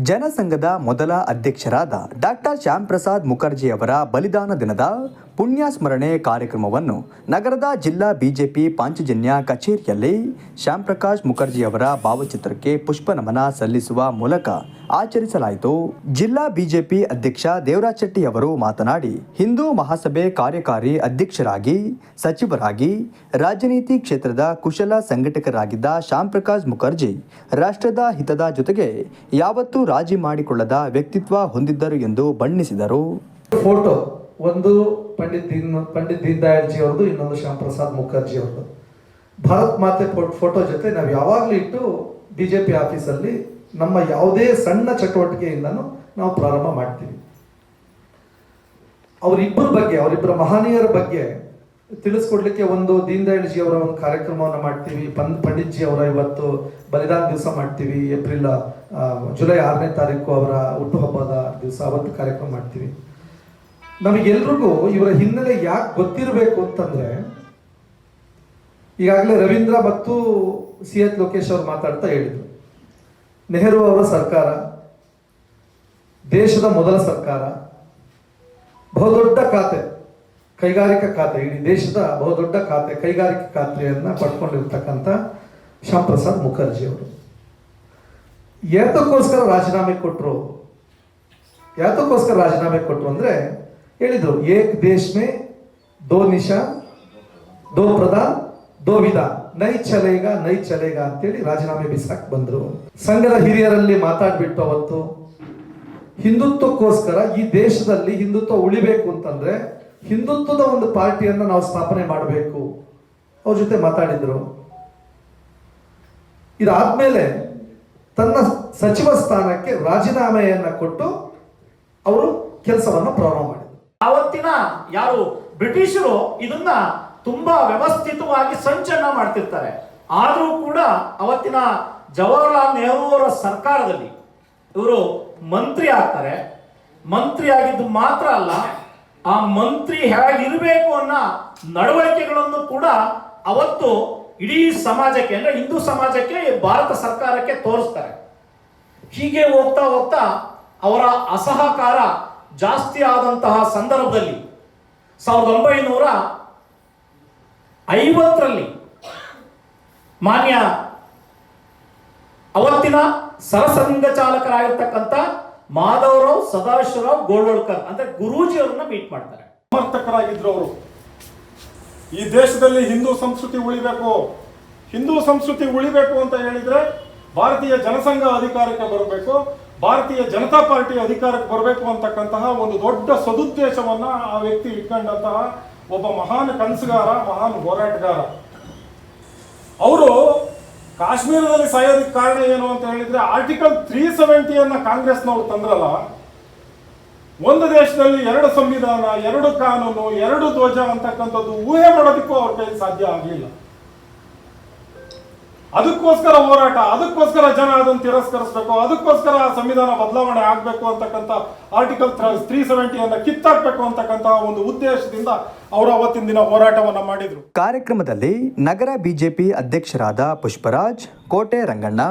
ಜನಸಂಘದ ಮೊದಲ ಅಧ್ಯಕ್ಷರಾದ ಡಾಕ್ಟರ್ ಶ್ಯಾಮ್ ಪ್ರಸಾದ್ ಮುಖರ್ಜಿ ಅವರ ಬಲಿದಾನ ದಿನದ ಪುಣ್ಯ ಸ್ಮರಣೆ ಕಾರ್ಯಕ್ರಮವನ್ನು ನಗರದ ಜಿಲ್ಲಾ ಬಿಜೆಪಿ ಪಾಂಚಜನ್ಯ ಕಚೇರಿಯಲ್ಲಿ ಶ್ಯಾಮ್ ಪ್ರಕಾಶ್ ಮುಖರ್ಜಿ ಅವರ ಭಾವಚಿತ್ರಕ್ಕೆ ಪುಷ್ಪ ನಮನ ಸಲ್ಲಿಸುವ ಮೂಲಕ ಆಚರಿಸಲಾಯಿತು. ಜಿಲ್ಲಾ ಬಿಜೆಪಿ ಅಧ್ಯಕ್ಷ ದೇವರಾಜ್ ಶೆಟ್ಟಿ ಅವರು ಮಾತನಾಡಿ, ಹಿಂದೂ ಮಹಾಸಭೆ ಕಾರ್ಯಕಾರಿ ಅಧ್ಯಕ್ಷರಾಗಿ, ಸಚಿವರಾಗಿ, ರಾಜನೀತಿ ಕ್ಷೇತ್ರದ ಕುಶಲ ಸಂಘಟಕರಾಗಿದ್ದ ಶ್ಯಾಮ್ ಪ್ರಕಾಶ್ ಮುಖರ್ಜಿ, ರಾಷ್ಟ್ರದ ಹಿತದ ಜೊತೆಗೆ ಯಾವತ್ತೂ ರಾಜಿ ಮಾಡಿಕೊಳ್ಳದ ವ್ಯಕ್ತಿತ್ವ ಹೊಂದಿದ್ದರು ಎಂದು ಬಣ್ಣಿಸಿದರು. ಫೋಟೋ ಒಂದು ಪಂಡಿತ್ ದೀನ್ ಪಂಡಿತ್ ದೀನ್ ದಯಾಳ್ ಜಿ ಅವ್ರದ್ದು ಇನ್ನೊಂದು ಶ್ಯಾಮ್ ಪ್ರಸಾದ್ ಮುಖರ್ಜಿ ಅವ್ರದ್ದು ಭಾರತ್ ಮಾತೆ ಫೋಟೋ ಜೊತೆ ನಾವು ಯಾವಾಗಲೂ ಇಟ್ಟು ಬಿಜೆಪಿ ಆಫೀಸಲ್ಲಿ ನಮ್ಮ ಯಾವುದೇ ಸಣ್ಣ ಚಟುವಟಿಕೆಯಿಂದನೂ ನಾವು ಪ್ರಾರಂಭ ಮಾಡ್ತೀವಿ. ಅವರಿಬ್ಬರ ಬಗ್ಗೆ, ಅವರಿಬ್ಬರ ಮಹನೀಯರ ಬಗ್ಗೆ ತಿಳಿಸ್ಕೊಡ್ಲಿಕ್ಕೆ ಒಂದು ದೀನ್ ದಯಾಳ್ ಜಿ ಅವರ ಒಂದು ಕಾರ್ಯಕ್ರಮವನ್ನು ಮಾಡ್ತೀವಿ. ಪನ್ ಪಂಡಿತ್ಜಿ ಅವರ ಇವತ್ತು ಬಲಿದಾನ ದಿವಸ ಮಾಡ್ತೀವಿ. ಏಪ್ರಿಲ್ ಜುಲೈ ಆರನೇ ತಾರೀಕು ಅವರ ಹುಟ್ಟುಹಬ್ಬದ ದಿವಸ ಅವತ್ತು ಕಾರ್ಯಕ್ರಮ ಮಾಡ್ತೀವಿ. ನಮಗೆಲ್ರಿಗೂ ಇವರ ಹಿನ್ನೆಲೆ ಯಾಕೆ ಗೊತ್ತಿರಬೇಕು ಅಂತಂದ್ರೆ, ಈಗಾಗಲೇ ರವೀಂದ್ರ ಮತ್ತು ಸಿ ಎಚ್ ಲೋಕೇಶ್ ಅವರು ಮಾತಾಡ್ತಾ ಹೇಳಿದರು. ನೆಹರು ಅವರ ಸರ್ಕಾರ, ದೇಶದ ಮೊದಲ ಸರ್ಕಾರ, ಬಹುದೊಡ್ಡ ಖಾತೆ, ಕೈಗಾರಿಕಾ ಖಾತೆ, ಇಡೀ ದೇಶದ ಬಹುದೊಡ್ಡ ಖಾತೆ, ಕೈಗಾರಿಕಾ ಖಾತೆಯನ್ನು ಪಡ್ಕೊಂಡಿರ್ತಕ್ಕಂಥ ಶ್ಯಾಮ್ ಪ್ರಸಾದ್ ಮುಖರ್ಜಿ ಅವರು. ಯಾತಕ್ಕೋಸ್ಕರ ರಾಜೀನಾಮೆ ಕೊಟ್ಟರು ಯಾತಕ್ಕೋಸ್ಕರ ರಾಜೀನಾಮೆ ಕೊಟ್ಟರು ಅಂದ್ರೆ ಹೇಳಿದ್ರು, ಏಕ್ ದೇಶ್ ಮೇ ದೋ ನಿಶಾ, ದೋ ಪ್ರಧಾನ್ ದೋ ವಿಧ ನೈ ಚಲೇಗ ನೈ ಚಲೇಗ ಅಂತೇಳಿ ರಾಜೀನಾಮೆ ಬಿಸಾಕ್ ಬಂದ್ರು. ಸಂಘದ ಹಿರಿಯರಲ್ಲಿ ಮಾತಾಡ್ಬಿಟ್ಟು ಅವತ್ತು, ಹಿಂದುತ್ವಕ್ಕೋಸ್ಕರ ಈ ದೇಶದಲ್ಲಿ ಹಿಂದುತ್ವ ಉಳಿಬೇಕು ಅಂತಂದ್ರೆ ಹಿಂದುತ್ವದ ಒಂದು ಪಾರ್ಟಿಯನ್ನು ನಾವು ಸ್ಥಾಪನೆ ಮಾಡಬೇಕು. ಅವ್ರ ಜೊತೆ ಮಾತಾಡಿದ್ರು. ಇದಾದ್ಮೇಲೆ ತನ್ನ ಸಚಿವ ಸ್ಥಾನಕ್ಕೆ ರಾಜೀನಾಮೆಯನ್ನು ಕೊಟ್ಟು ಅವರು ಕೆಲಸವನ್ನು ಪ್ರಾರಂಭ ಮಾಡಿದ್ರು. ಆವತ್ತಿನ ಯಾರು ಬ್ರಿಟಿಷರು ಇದನ್ನ ತುಂಬಾ ವ್ಯವಸ್ಥಿತವಾಗಿ ಸಂಚಲನ ಮಾಡ್ತಿರ್ತಾರೆ. ಆದರೂ ಕೂಡ ಅವತ್ತಿನ ಜವಾಹರ್ಲಾಲ್ ನೆಹರು ಅವರ ಸರ್ಕಾರದಲ್ಲಿ ಇವರು ಮಂತ್ರಿ ಆಗ್ತಾರೆ. ಮಂತ್ರಿ ಆಗಿದ್ದು ಮಾತ್ರ ಅಲ್ಲ, ಆ ಮಂತ್ರಿ ಹೇಗಿರಬೇಕು ಅನ್ನೋ ನಡವಳಿಕೆಗಳನ್ನು ಕೂಡ ಅವತ್ತು ಇಡೀ ಸಮಾಜಕ್ಕೆ, ಅಂದ್ರೆ ಹಿಂದೂ ಸಮಾಜಕ್ಕೆ, ಭಾರತ ಸರ್ಕಾರಕ್ಕೆ ತೋರಿಸ್ತಾರೆ. ಹೀಗೆ ಹೋಗ್ತಾ ಹೋಗ್ತಾ ಅವರ ಅಸಹಕಾರ ಜಾಸ್ತಿ ಆದಂತಹ ಸಂದರ್ಭದಲ್ಲಿ ಸಾವಿರದ ಒಂಬೈನೂರ ಐವತ್ತರಲ್ಲಿ ಮಾನ್ಯ ಅವತ್ತಿನ ಸರಸಂಘ ಚಾಲಕರಾಗಿರ್ತಕ್ಕಂಥ ಮಾಧವರಾವ್, ಸದಾಶಿವರಾವ್ ಗೋಳ್ವಳ್ಕರ್ ಅಂದ್ರೆ ಗುರೂಜಿ ಅವರನ್ನ ಮೀಟ್ ಮಾಡ್ತಾರೆ. ಸಮರ್ಥಕರಾಗಿದ್ರು ಅವರು. ಈ ದೇಶದಲ್ಲಿ ಹಿಂದೂ ಸಂಸ್ಕೃತಿ ಉಳಿಬೇಕು, ಹಿಂದೂ ಸಂಸ್ಕೃತಿ ಉಳಿಬೇಕು ಅಂತ ಹೇಳಿದ್ರೆ ಭಾರತೀಯ ಜನಸಂಘ ಅಧಿಕಾರಕ್ಕೆ ಬರಬೇಕು ಭಾರತೀಯ ಜನತಾ ಪಾರ್ಟಿ ಅಧಿಕಾರಕ್ಕೆ ಬರಬೇಕು ಅಂತಕ್ಕಂತಹ ಒಂದು ದೊಡ್ಡ ಸದುದ್ದೇಶವನ್ನ ಆ ವ್ಯಕ್ತಿ ಇಟ್ಕೊಂಡಂತಹ ಒಬ್ಬ ಮಹಾನ್ ಕನಸುಗಾರ, ಮಹಾನ್ ಹೋರಾಟಗಾರ. ಅವರು ಕಾಶ್ಮೀರದಲ್ಲಿ ಸಾಯೋದಕ್ಕೆ ಕಾರಣ ಏನು ಅಂತ ಹೇಳಿದ್ರೆ ಆರ್ಟಿಕಲ್ ತ್ರೀ ಸೆವೆಂಟಿಯನ್ನ ಕಾಂಗ್ರೆಸ್ನವ್ರು ತಂದ್ರಲ್ಲ, ಒಂದು ದೇಶದಲ್ಲಿ ಎರಡು ಸಂವಿಧಾನ, ಎರಡು ಕಾನೂನು, ಎರಡು ಧ್ವಜ ಅಂತಕ್ಕಂಥದ್ದು ಊಹೆ ಮಾಡೋದಕ್ಕೂ ಅವ್ರ ಕೈಲಿ ಸಾಧ್ಯ ಆಗಲಿಲ್ಲ. ಅದಕ್ಕೋಸ್ಕರ ಹೋರಾಟ, ಅದಕ್ಕೋಸ್ಕರ ಜನ ಅದನ್ನು ತಿರಸ್ಕರಿಸಬೇಕು, ಅದಕ್ಕೋಸ್ಕರ ಸಂವಿಧಾನ ಬದಲಾವಣೆ ಆಗಬೇಕು ಅಂತಕ್ಕಂಥ ಆರ್ಟಿಕಲ್ ತ್ರೀ ಸೆವೆಂಟಿಯನ್ನು ಕಿತ್ತಾಕ್ಬೇಕು ಅಂತಕ್ಕಂಥ ಒಂದು ಉದ್ದೇಶದಿಂದ ಅವರು ಅವತ್ತಿನ ದಿನ ಹೋರಾಟವನ್ನು ಮಾಡಿದ್ರು. ಕಾರ್ಯಕ್ರಮದಲ್ಲಿ ನಗರ ಬಿಜೆಪಿ ಅಧ್ಯಕ್ಷರಾದ ಪುಷ್ಪರಾಜ್, ಕೋಟೆ ರಂಗಣ್ಣ,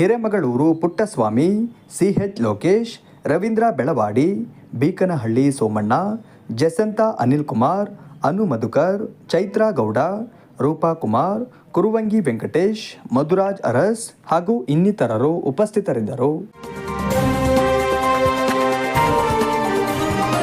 ಹಿರೇಮಗಳೂರು ಪುಟ್ಟಸ್ವಾಮಿ ಸಿಹೆಚ್ ಲೋಕೇಶ್, ರವೀಂದ್ರ ಬೆಳವಾಡಿ, ಬೀಕನಹಳ್ಳಿ ಸೋಮಣ್ಣ, ಜಸಂತ ಅನಿಲ್ ಕುಮಾರ್ ಅನು ಮಧುಕರ್, ಚೈತ್ರಾ ಗೌಡ ರೂಪಾ ಕುಮಾರ್ ಕುರುವಂಗಿ ವೆಂಕಟೇಶ್ ಮಧುರಾಜ್ ಅರಸ್ ಹಾಗೂ ಇನ್ನಿತರರು ಉಪಸ್ಥಿತರಿದ್ದರು.